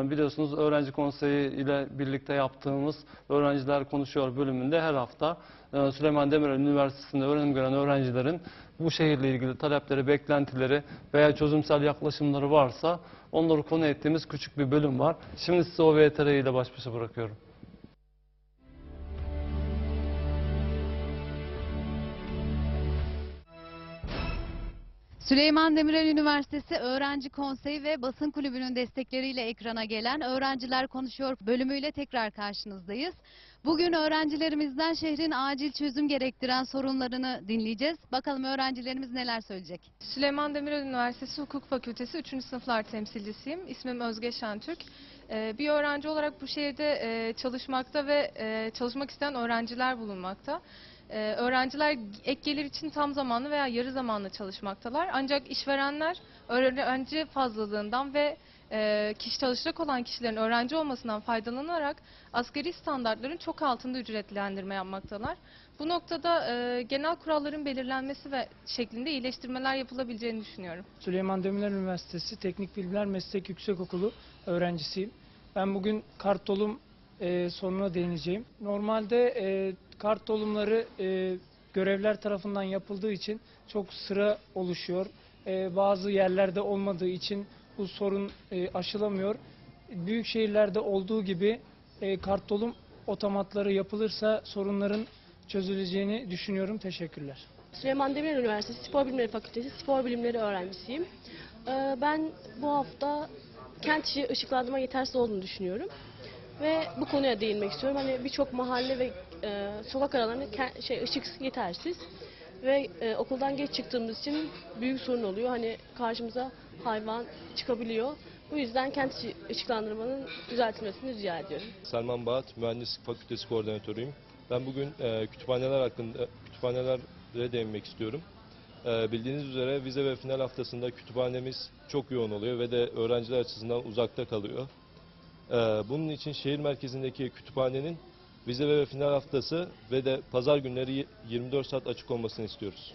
Biliyorsunuz öğrenci konseyi ile birlikte yaptığımız Öğrenciler Konuşuyor bölümünde her hafta e, Süleyman Demirel Üniversitesi'nde öğrenim gören öğrencilerin bu şehirle ilgili talepleri, beklentileri veya çözümsel yaklaşımları varsa onları konu ettiğimiz küçük bir bölüm var. Şimdi sizi o VTR ile baş başa bırakıyorum. Süleyman Demirel Üniversitesi Öğrenci Konseyi ve Basın Kulübü'nün destekleriyle ekrana gelen Öğrenciler Konuşuyor bölümüyle tekrar karşınızdayız. Bugün öğrencilerimizden şehrin acil çözüm gerektiren sorunlarını dinleyeceğiz. Bakalım öğrencilerimiz neler söyleyecek. Süleyman Demirel Üniversitesi Hukuk Fakültesi 3. sınıflar temsilcisiyim. İsmim Özge Şentürk. Ee, Bir öğrenci olarak bu şehirde e, çalışmakta ve e, çalışmak isteyen öğrenciler bulunmakta. Ee, Öğrenciler ek gelir için tam zamanlı veya yarı zamanlı çalışmaktalar. Ancak işverenler öğrenci fazlalığından ve e, kişi çalışacak olan kişilerin öğrenci olmasından faydalanarak asgari standartların çok altında ücretlendirme yapmaktalar. Bu noktada e, genel kuralların belirlenmesi ve şeklinde iyileştirmeler yapılabileceğini düşünüyorum. Süleyman Demirel Üniversitesi Teknik Bilgiler Meslek Yüksekokulu öğrencisiyim. Ben bugün kart dolum e, sorununa değineceğim. Normalde e, kart dolumları e, görevler tarafından yapıldığı için çok sıra oluşuyor. E, bazı yerlerde olmadığı için bu sorun e, aşılamıyor. Büyük şehirlerde olduğu gibi e, kart dolum otomatları yapılırsa sorunların çözüleceğini düşünüyorum. Teşekkürler. Süleyman Demirel Üniversitesi Spor Bilimleri Fakültesi Spor Bilimleri öğrencisiyim. Ee, Ben bu hafta kent içi ışıklandırma yetersiz olduğunu düşünüyorum. Ve bu konuya değinmek istiyorum. Hani birçok mahalle ve e, sokak aralarında şey ışık yetersiz. Ve e, okuldan geç çıktığımız için büyük sorun oluyor. Hani karşımıza hayvan çıkabiliyor. Bu yüzden kent ışıklandırmanın düzeltilmesini rica ediyorum. Selman Bağat, Mühendislik Fakültesi Koordinatörüyüm. Ben bugün e, kütüphaneler hakkında kütüphanelere değinmek istiyorum. E, bildiğiniz üzere vize ve final haftasında kütüphanemiz çok yoğun oluyor ve de öğrenciler açısından uzakta kalıyor. E, bunun için şehir merkezindeki kütüphanenin vize ve final haftası ve de pazar günleri 24 saat açık olmasını istiyoruz.